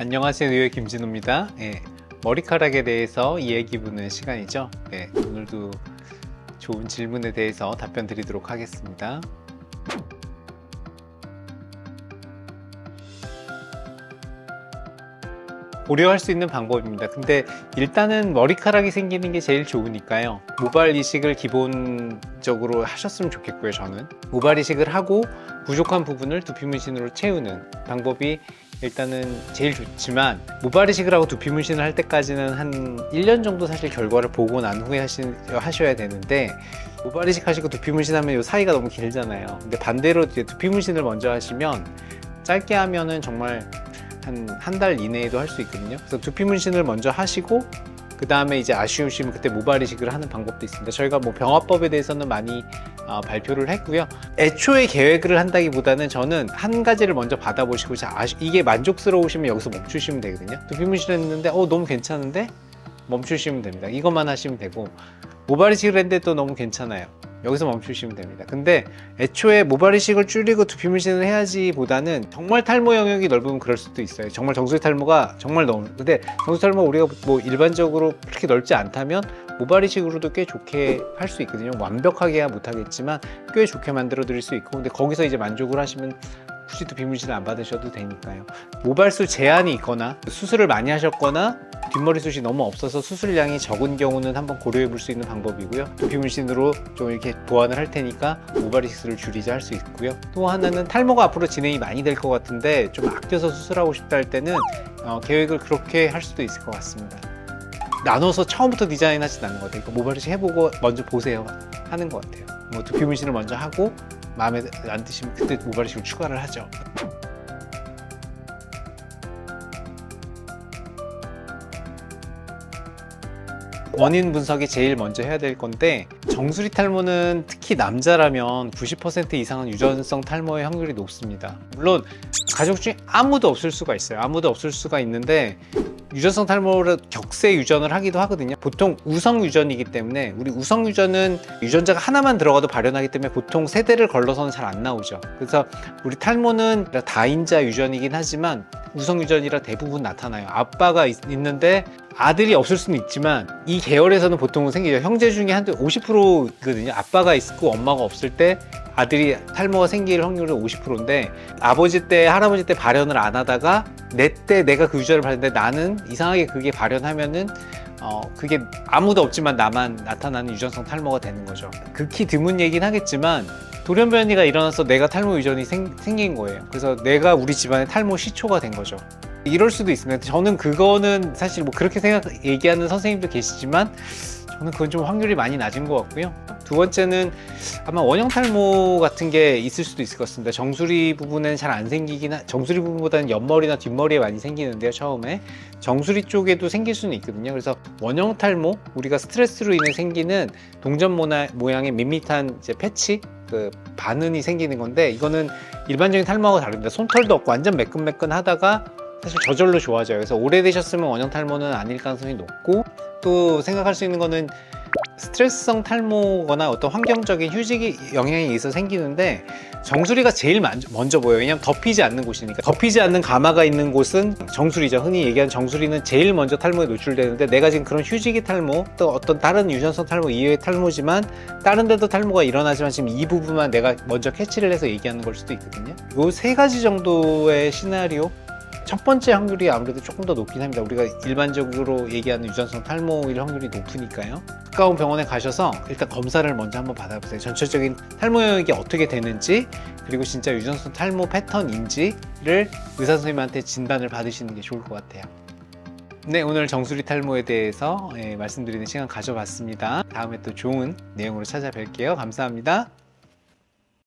안녕하세요 의회 김진우입니다. 예, 머리카락에 대해서 이야기 보는 시간이죠. 예, 오늘도 좋은 질문에 대해서 답변 드리도록 하겠습니다. 고려할 수 있는 방법입니다. 근데 일단은 머리카락이 생기는 게 제일 좋으니까요. 모발 이식을 기본적으로 하셨으면 좋겠고요, 저는. 모발 이식을 하고 부족한 부분을 두피 문신으로 채우는 방법이 일단은 제일 좋지만 모발 이식을 하고 두피 문신을 할 때까지는 한 1년 정도 사실 결과를 보고 난 후에 하시, 하셔야 되는데 모발 이식 하시고 두피 문신하면 이 사이가 너무 길잖아요. 근데 반대로 이제 두피 문신을 먼저 하시면 짧게 하면은 정말 한 한 달 이내에도 할 수 있거든요. 그래서 두피 문신을 먼저 하시고 그 다음에 이제 아쉬우시면 그때 모발 이식을 하는 방법도 있습니다. 저희가 뭐 병화법에 대해서는 많이 어, 발표를 했고요. 애초에 계획을 한다기보다는 저는 한 가지를 먼저 받아보시고 자, 아쉬- 이게 만족스러우시면 여기서 멈추시면 되거든요. 두피 문신을 했는데 어 너무 괜찮은데 멈추시면 됩니다. 이것만 하시면 되고 모발 이식을 했는데 또 너무 괜찮아요. 여기서 멈추시면 됩니다. 근데 애초에 모발 이식을 줄이고 두피 문신을 해야지 보다는 정말 탈모 영역이 넓으면 그럴 수도 있어요. 정말 정수리 탈모가 정말 너무 근데 정수리 탈모 우리가 뭐 일반적으로 그렇게 넓지 않다면 모발 이식으로도 꽤 좋게 할 수 있거든요. 완벽하게야 못하겠지만 꽤 좋게 만들어 드릴 수 있고 근데 거기서 이제 만족을 하시면 굳이 두피 문신을 안 받으셔도 되니까요. 모발수 제한이 있거나 수술을 많이 하셨거나 뒷머리 숱이 너무 없어서 수술량이 적은 경우는 한번 고려해 볼 수 있는 방법이고요. 두피 문신으로 좀 이렇게 보완을 할 테니까 모발 이식을 줄이자 할 수 있고요. 또 하나는 탈모가 앞으로 진행이 많이 될 것 같은데 좀 아껴서 수술하고 싶다 할 때는 어, 계획을 그렇게 할 수도 있을 것 같습니다. 나눠서 처음부터 디자인하진 않는 것 같아요. 그러니까 모발 이식 해보고 먼저 보세요 하는 것 같아요. 뭐 두피 문신을 먼저 하고 마음에 안 드시면 그때 모발 이식을 추가를 하죠. 원인 분석이 제일 먼저 해야 될 건데 정수리 탈모는 특히 남자라면 90% 이상은 유전성 탈모의 확률이 높습니다. 물론 가족 중에 아무도 없을 수가 있어요. 아무도 없을 수가 있는데 유전성 탈모를 격세 유전을 하기도 하거든요. 보통 우성 유전이기 때문에 우리 우성 유전은 유전자가 하나만 들어가도 발현하기 때문에 보통 세대를 걸러서는 잘 안 나오죠. 그래서 우리 탈모는 다인자 유전이긴 하지만 우성 유전이라 대부분 나타나요. 아빠가 있, 있는데 아들이 없을 수는 있지만 이 계열에서는 보통 생기죠. 형제 중에 한 50%거든요. 아빠가 있고 엄마가 없을 때 아들이 탈모가 생길 확률은 50%인데 아버지 때 할아버지 때 발현을 안 하다가 내 때 내가 그 유전을 발현했는데 나는 이상하게 그게 발현하면은 어 그게 아무도 없지만 나만 나타나는 유전성 탈모가 되는 거죠. 극히 드문 얘기긴 하겠지만 돌연변이가 일어나서 내가 탈모 유전이 생, 생긴 거예요. 그래서 내가 우리 집안의 탈모 시초가 된 거죠. 이럴 수도 있습니다. 저는 그거는 사실 뭐 그렇게 생각 얘기하는 선생님도 계시지만 저는 그건 좀 확률이 많이 낮은 것 같고요. 두 번째는 아마 원형 탈모 같은 게 있을 수도 있을 것 같습니다. 정수리 부분엔 잘안 생기긴 하, 정수리 부분보다는 옆머리나 뒷머리에 많이 생기는데요. 처음에 정수리 쪽에도 생길 수는 있거든요. 그래서 원형 탈모 우리가 스트레스로 인해 생기는 동전 모나, 모양의 밋밋한 이제 패치 그 반은이 생기는 건데 이거는 일반적인 탈모하고 다릅니다. 손털도 없고 완전 매끈매끈하다가 사실 저절로 좋아져요. 그래서 오래되셨으면 원형 탈모는 아닐 가능성이 높고 또 생각할 수 있는 거는 스트레스성 탈모거나 어떤 환경적인 휴직이 영향이 있어 생기는데 정수리가 제일 만- 먼저 보여요. 왜냐하면 덮이지 않는 곳이니까. 덮이지 않는 가마가 있는 곳은 정수리죠. 흔히 얘기하는 정수리는 제일 먼저 탈모에 노출되는데 내가 지금 그런 휴직이 탈모 또 어떤 다른 유전성 탈모 이외의 탈모지만 다른 데도 탈모가 일어나지만 지금 이 부분만 내가 먼저 캐치를 해서 얘기하는 걸 수도 있거든요. 요 세 가지 정도의 시나리오 첫 번째 확률이 아무래도 조금 더 높긴 합니다. 우리가 일반적으로 얘기하는 유전성 탈모일 확률이 높으니까요. 가까운 병원에 가셔서 일단 검사를 먼저 한번 받아보세요. 전체적인 탈모 영역이 어떻게 되는지 그리고 진짜 유전성 탈모 패턴인지를 의사 선생님한테 진단을 받으시는 게 좋을 것 같아요. 네, 오늘 정수리 탈모에 대해서 예, 말씀드리는 시간 가져봤습니다. 다음에 또 좋은 내용으로 찾아뵐게요. 감사합니다.